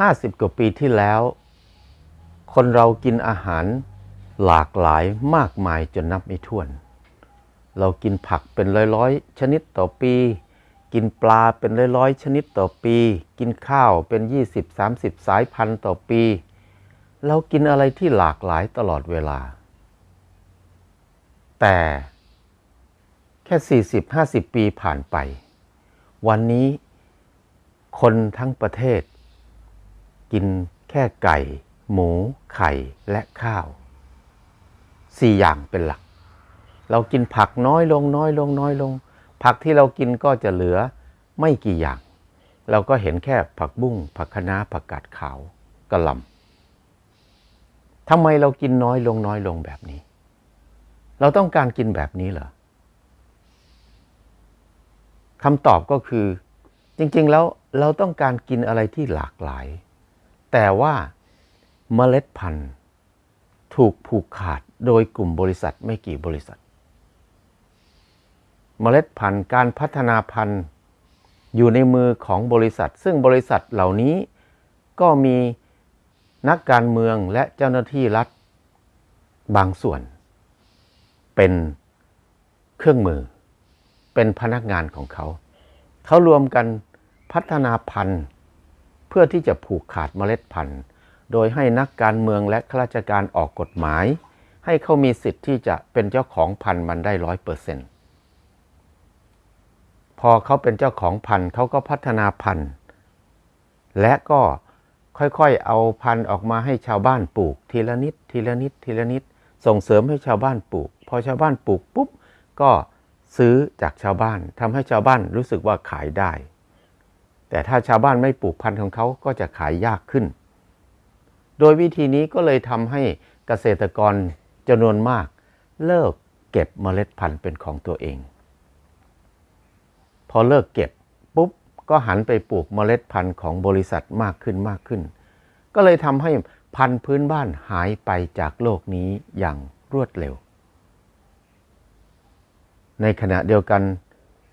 50 กว่าปีที่แล้ว คนเรากินอาหารหลากหลายมากมายจนนับไม่ถ้วน เรากินผักเป็นร้อยๆ ชนิดต่อปี กินปลาเป็นร้อยๆ ชนิดต่อปี กินข้าวเป็น 20-30 สายพันธุ์ต่อปี เรากินอะไรที่หลากหลายตลอดเวลา แต่แค่ 40-50 ปีผ่านไป วันนี้คนทั้งประเทศ กินแค่ไก่ หมู ไข่และข้าวสี่อย่างเป็นหลัก เรากินผักน้อยลงน้อยลงน้อยลง ผักที่เรากินก็จะเหลือไม่กี่อย่าง เราก็เห็นแค่ผักบุ้งผักคะน้าผักกาดขาวกระลำทำไมเรากินน้อยลงน้อยลงแบบนี้ เราต้องการกินแบบนี้เหรอคำตอบก็คือ จริง ๆ แล้วเราต้องการกินอะไรที่หลากหลาย แต่ว่าเมล็ดพันธุ์ถูกผูกขาดโดยกลุ่มบริษัทไม่กี่บริษัท เมล็ดพันธุ์การพัฒนาพันธุ์อยู่ในมือของบริษัท ซึ่งบริษัทเหล่านี้ก็มีนักการเมืองและเจ้าหน้าที่รัฐบางส่วน เป็นเครื่องมือ เป็นพนักงานของเขา เขารวมกันพัฒนาพันธุ์ เพื่อที่จะผูกขาดเมล็ดพันธุ์ โดยให้นักการเมืองและข้าราชการออกกฎหมาย ให้เขามีสิทธิ์ที่จะเป็นเจ้าของพันธุ์มันได้ร้อยเปอร์เซ็นต์พอเขาเป็นเจ้าของพันธุ์เขาก็พัฒนาพันธุ์ และก็ค่อยๆ เอาพันธุ์ออกมาให้ชาวบ้านปลูก ทีละนิด ทีละนิด ทีละนิด ส่งเสริมให้ชาวบ้านปลูก พอชาวบ้านปลูกปุ๊บ ก็ซื้อจากชาวบ้านทำให้ชาวบ้านรู้สึกว่าขายได้ แต่ถ้าชาวบ้านไม่ปลูกพันธุ์ของเขาก็จะขายยากขึ้น โดยวิธีนี้ก็เลยทำให้เกษตรกรจำนวนมาก เลิกเก็บเมล็ดพันธุ์เป็นของตัวเอง พอเลิกเก็บปุ๊บก็หันไปปลูกเมล็ดพันธุ์ของบริษัทมากขึ้นมากขึ้น ก็เลยทำให้พันธุ์พื้นบ้านหายไปจากโลกนี้อย่างรวดเร็ว ในขณะเดียวกัน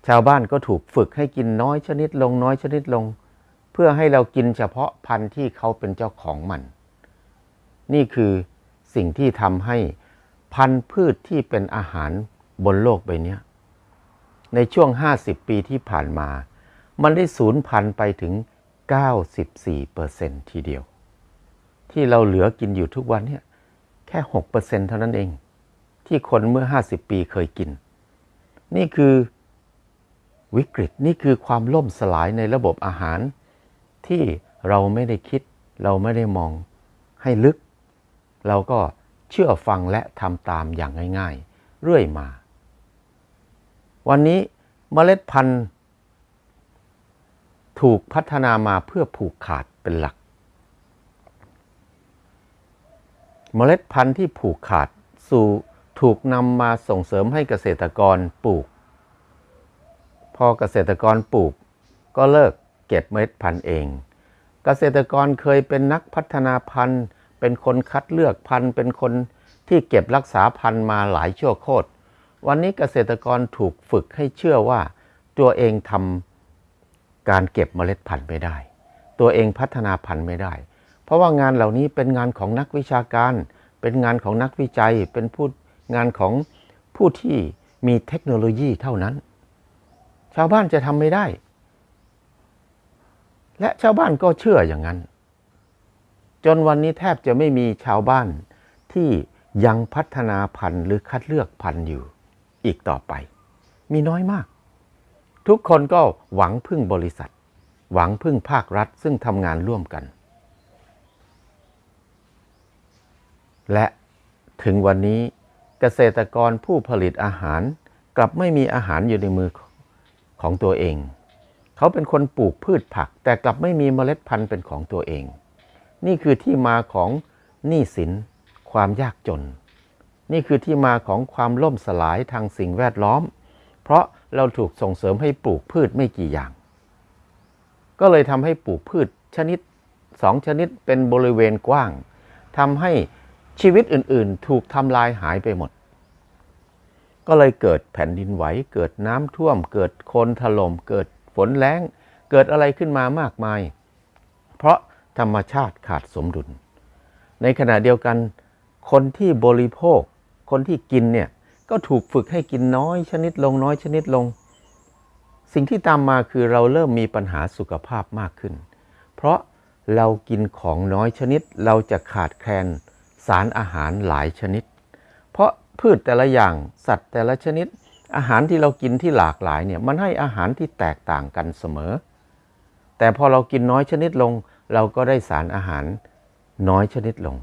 ชาวบ้านก็ถูกฝึกให้กินน้อยชนิดลงน้อยชนิดลง เพื่อให้เรากินเฉพาะพันธุ์ที่เขาเป็นเจ้าของมัน นี่คือสิ่งที่ทำให้พันธุ์พืชที่เป็นอาหารบนโลกใบนี้ในช่วง 50 ปีที่ผ่านมา มันได้สูญพันธุ์ไปถึง 94%ทีเดียว ที่เราเหลือกินอยู่ทุกวันเนี่ยแค่ 6%เท่านั้นเอง ที่คนเมื่อ 50 ปีเคยกิน นี่คือ วิกฤตนี่คือความล่มสลายในระบบอาหาร ที่เราไม่ได้คิด เราไม่ได้มองให้ลึก เราก็เชื่อฟังและทำตามอย่างง่าย ๆ เรื่อยมา วันนี้เมล็ดพันธุ์ถูกพัฒนามาเพื่อผูกขาดเป็นหลัก เมล็ดพันธุ์ที่ผูกขาดสู่ถูกนำมาส่งเสริมให้เกษตรกรปลูก อเกษตรกรปลูก ก็เลิกเก็บเมล็ดพันธุ์เอง เกษตรกรเคยเป็นนักพัฒนาพันธุ์ เป็นคนคัดเลือกพันธุ์ เป็นคนที่เก็บรักษาพันธุ์มาหลายชั่วโคตร วันนี้เกษตรกรถูกฝึกให้เชื่อว่า ตัวเองทำการเก็บเมล็ดพันธุ์ไม่ได้ ตัวเองพัฒนาพันธุ์ไม่ได้ เพราะว่างานเหล่านี้เป็นงานของนักวิชาการ เป็นงานของนักวิจัย เป็นผู้งานของผู้ที่มีเทคโนโลยีเท่านั้น ชาวบ้านจะทำไม่ได้ และชาวบ้านก็เชื่ออย่างนั้น จนวันนี้แทบจะไม่มีชาวบ้านที่ยังพัฒนาพันธุ์หรือคัดเลือกพันธุ์อยู่ อีกต่อไป มีน้อยมาก ทุกคนก็หวังพึ่งบริษัท หวังพึ่งภาครัฐซึ่งทำงานร่วมกัน และถึงวันนี้เกษตรกรผู้ผลิตอาหารกลับไม่มีอาหารอยู่ในมือ ของตัวเอง เขาเป็นคนปลูกพืชผัก แต่กลับไม่มีเมล็ดพันธุ์เป็นของตัวเอง นี่คือที่มาของหนี้สิน ความยากจน นี่คือที่มาของความล่มสลายทางสิ่งแวดล้อม เพราะเราถูกส่งเสริมให้ปลูกพืชไม่กี่อย่าง ก็เลยทำให้ปลูกพืชชนิดสองชนิดเป็นบริเวณกว้างทำให้ชีวิตอื่นๆ ถูกทำลายหายไปหมด ก็เลยเกิดแผ่นดินไหว เกิดน้ำท่วม เกิดโคลนถล่ม เกิดฝนแล้ง เกิดอะไรขึ้นมามากมาย เพราะธรรมชาติขาดสมดุล ในขณะเดียวกัน คนที่บริโภค คนที่กินเนี่ย ก็ถูกฝึกให้กินน้อยชนิดลงน้อยชนิดลง สิ่งที่ตามมาคือเราเริ่มมีปัญหาสุขภาพมากขึ้น เพราะเรากินของน้อยชนิด เราจะขาดแคลนสารอาหารหลายชนิด พืชแต่ละอย่างสัตว์แต่ละชนิด อาหารที่เรากินที่หลากหลายเนี่ยมันให้อาหารที่แตกต่างกันเสมอ แต่พอเรากินน้อยชนิดลง เราก็ได้สารอาหารน้อยชนิดลง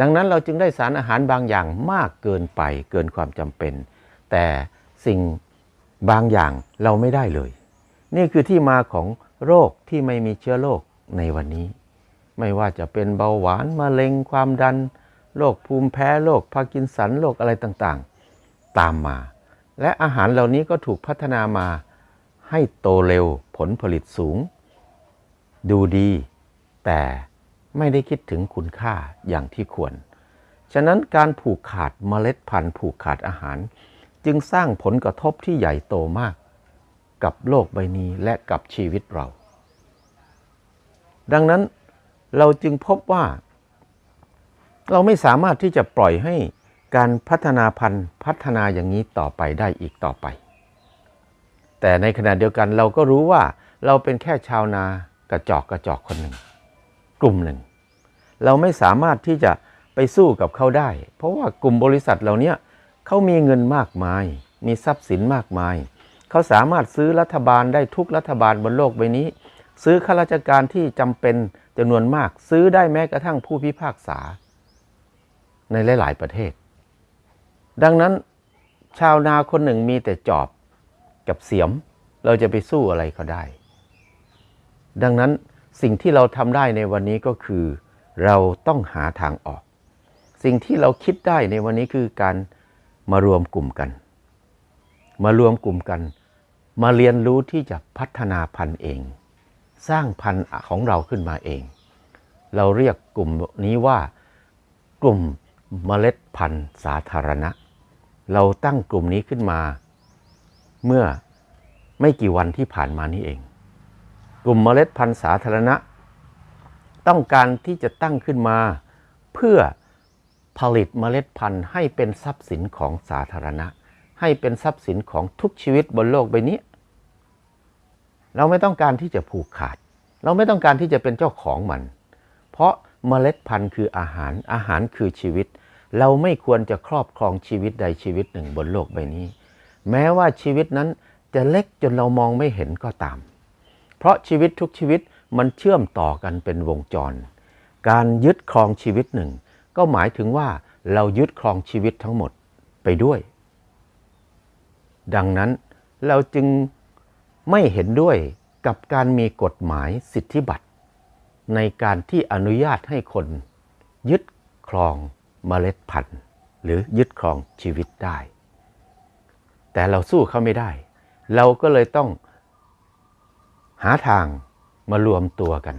ดังนั้นเราจึงได้สารอาหารบางอย่างมากเกินไปเกินความจำเป็น แต่สิ่งบางอย่างเราไม่ได้เลย นี่คือที่มาของโรคที่ไม่มีเชื้อโรคในวันนี้ ไม่ว่าจะเป็นเบาหวานมะเร็งความดัน โรคภูมิแพ้โรคพาร์กินสันโรคอะไรต่างๆ ตามมา และอาหารเหล่านี้ก็ถูกพัฒนามาให้โตเร็วผลผลิตสูง ดูดี แต่ไม่ได้คิดถึงคุณค่าอย่างที่ควร ฉะนั้นการผูกขาดเมล็ดพันธุ์ผูกขาดอาหาร จึงสร้างผลกระทบที่ใหญ่โตมาก กับโลกใบนี้และกับชีวิตเรา ดังนั้นเราจึงพบว่า เราไม่สามารถที่จะปล่อยให้การพัฒนาพันธุ์พัฒนาอย่างนี้ต่อไปได้อีกต่อไป แต่ในขณะเดียวกันเราก็รู้ว่าเราเป็นแค่ชาวนากระจอกกระจอกคนหนึ่ง กลุ่มหนึ่ง เราไม่สามารถที่จะไปสู้กับเขาได้ เพราะว่ากลุ่มบริษัทเหล่านี้เขามีเงินมากมาย มีทรัพย์สินมากมาย เขาสามารถซื้อรัฐบาลได้ทุกรัฐบาลบนโลกใบนี้ ซื้อข้าราชการที่จำเป็นจำนวนมาก ซื้อได้แม้กระทั่งผู้พิพากษา ในหลาย ๆ ประเทศ ดังนั้นชาวนาคนหนึ่งมีแต่จอบกับเสียม เราจะไปสู้อะไรเขาได้ ดังนั้นสิ่งที่เราทำได้ในวันนี้ก็คือ เราต้องหาทางออก สิ่งที่เราคิดได้ในวันนี้คือการมารวมกลุ่มกัน มารวมกลุ่มกัน มาเรียนรู้ที่จะพัฒนาพันธุ์เอง สร้างพันธุ์ของเราขึ้นมาเอง เราเรียกกลุ่มนี้ว่ากลุ่ม เมล็ดพันธุ์สาธารณะ เราตั้งกลุ่มนี้ขึ้นมา เมื่อไม่กี่วันที่ผ่านมานี้เอง กลุ่มเมล็ดพันธุ์สาธารณะ ต้องการที่จะตั้งขึ้นมา เพื่อผลิตเมล็ดพันธุ์ให้เป็นทรัพย์สินของสาธารณะ ให้เป็นทรัพย์สินของทุกชีวิตบนโลกใบนี้ เราไม่ต้องการที่จะผูกขาด เราไม่ต้องการที่จะเป็นเจ้าของมัน เพราะเมล็ดพันธุ์คืออาหาร อาหารคือชีวิต เราไม่ควรจะครอบครองชีวิตใดชีวิตหนึ่งบนโลกใบนี้ แม้ว่าชีวิตนั้นจะเล็กจนเรามองไม่เห็นก็ตาม เพราะชีวิตทุกชีวิตมันเชื่อมต่อกันเป็นวงจร การยึดครองชีวิตหนึ่ง ก็หมายถึงว่าเรายึดครองชีวิตทั้งหมดไปด้วย ดังนั้นเราจึงไม่เห็นด้วยกับการมีกฎหมายสิทธิบัตร ในการที่อนุญาตให้คนยึดครอง เมล็ดพันธุ์หรือยึดครองชีวิตได้ แต่เราสู้เขาไม่ได้ เราก็เลยต้องหาทางมารวมตัวกัน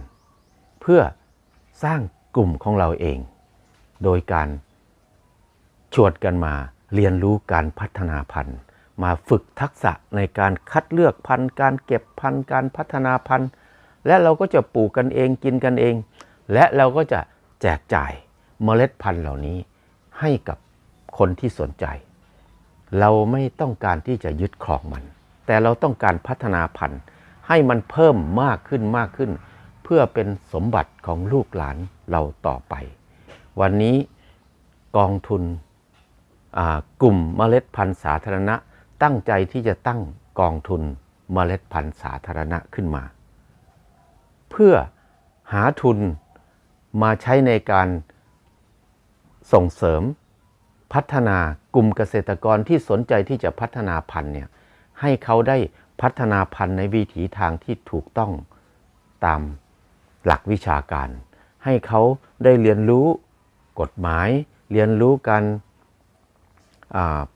เพื่อสร้างกลุ่มของเราเอง โดยการชวนกันมาเรียนรู้การพัฒนาพันธุ์มาฝึกทักษะในการคัดเลือกพันธุ์ การเก็บพันธุ์ การพัฒนาพันธุ์ และเราก็จะปลูกกันเองกินกันเอง และเราก็จะแจกจ่าย เมล็ดพันธุ์เหล่านี้ให้กับคนที่สนใจ เราไม่ต้องการที่จะยึดครองมัน แต่เราต้องการพัฒนาพันธุ์ ให้มันเพิ่มมากขึ้นมากขึ้น เพื่อเป็นสมบัติของลูกหลานเราต่อไป วันนี้กองทุนกลุ่มเมล็ดพันธุ์สาธารณะ ตั้งใจที่จะตั้งกองทุนเมล็ดพันธุ์สาธารณะขึ้นมา เพื่อหาทุนมาใช้ในการ ส่งเสริมพัฒนากลุ่มเกษตรกรที่สนใจที่จะพัฒนาพันธุ์เนี่ยให้เขาได้พัฒนาพันธุ์ในวิถีทางที่ถูกต้องตามหลักวิชาการ ให้เขาได้เรียนรู้กฎหมาย เรียนรู้การ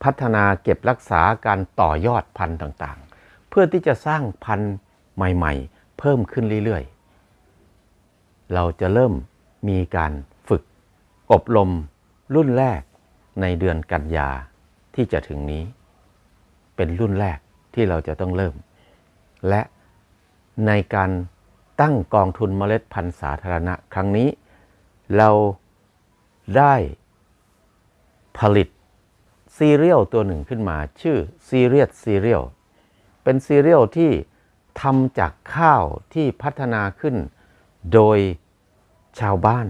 พัฒนาเก็บรักษาการต่อยอดพันธุ์ต่างๆ เพื่อที่จะสร้างพันธุ์ใหม่ๆ เพิ่มขึ้นเรื่อยๆ เราจะเริ่มมีการฝึกอบรม รุ่นแรกในเดือนกันยาที่จะถึงนี้ เป็นรุ่นแรกที่เราจะต้องเริ่ม และในการตั้งกองทุนเมล็ดพันธุ์สาธารณะครั้งนี้ เราได้ผลิตซีเรียลตัวหนึ่งขึ้นมา ชื่อซีเรียสซีเรียลเป็นซีเรียลที่ทำจากข้าวที่พัฒนาขึ้นโดยชาวบ้าน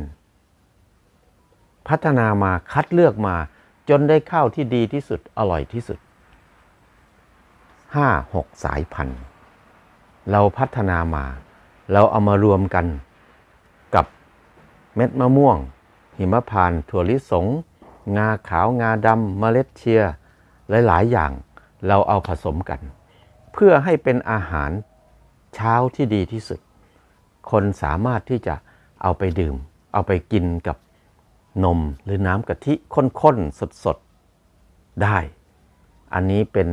พัฒนามาคัดเลือกมา จนได้ข้าวที่ดีที่สุดอร่อยที่สุด5 6สายพันธุ์ เราพัฒนามา เราเอามารวมกันกับเม็ดมะม่วง หิมพานต์ถั่วลิสง งาขาวงาดำเมล็ดเชียหลายๆอย่างเราเอาผสมกัน เพื่อให้เป็นอาหารเช้าที่ดีที่สุด คนสามารถที่จะเอาไปดื่ม เอาไปกินกับ นมหรือน้ำกะทิข้นๆ สดๆ ได้ อันนี้เป็น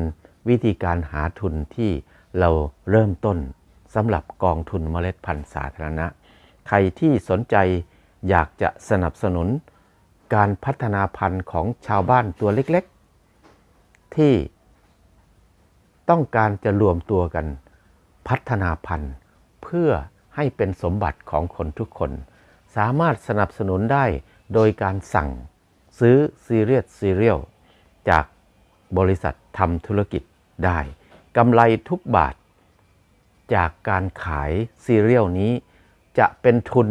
วิธีการหาทุนที่เราเริ่มต้นสำหรับกองทุนเมล็ดพันธุ์สาธารณะ ใครที่สนใจอยากจะสนับสนุนการพัฒนาพันธุ์ของชาวบ้านตัวเล็กๆ ที่ต้องการจะรวมตัวกันพัฒนาพันธุ์ เพื่อให้เป็นสมบัติของคนทุกคน สามารถสนับสนุนได้ โดยการสั่งซื้อซีเรียสซีเรียลจากบริษัททำธุรกิจได้กำไรทุกบาท จากการขายซีเรียลนี้ จะเป็นทุน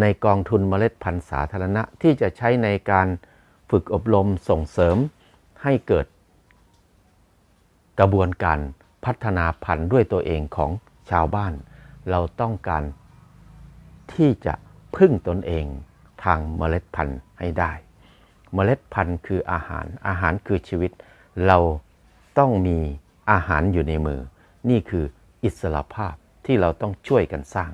ในกองทุนเมล็ดพันธุ์สาธารณะ ที่จะใช้ในการฝึกอบรมส่งเสริมให้เกิด กระบวนการพัฒนาพันธุ์ด้วยตัวเองของชาวบ้าน เราต้องการที่จะพึ่งตนเอง ทางเมล็ดพันธุ์ให้ได้ เมล็ดพันธุ์คืออาหาร อาหารคือชีวิต เราต้องมีอาหารอยู่ในมือ นี่คืออิสระภาพที่เราต้องช่วยกันสร้าง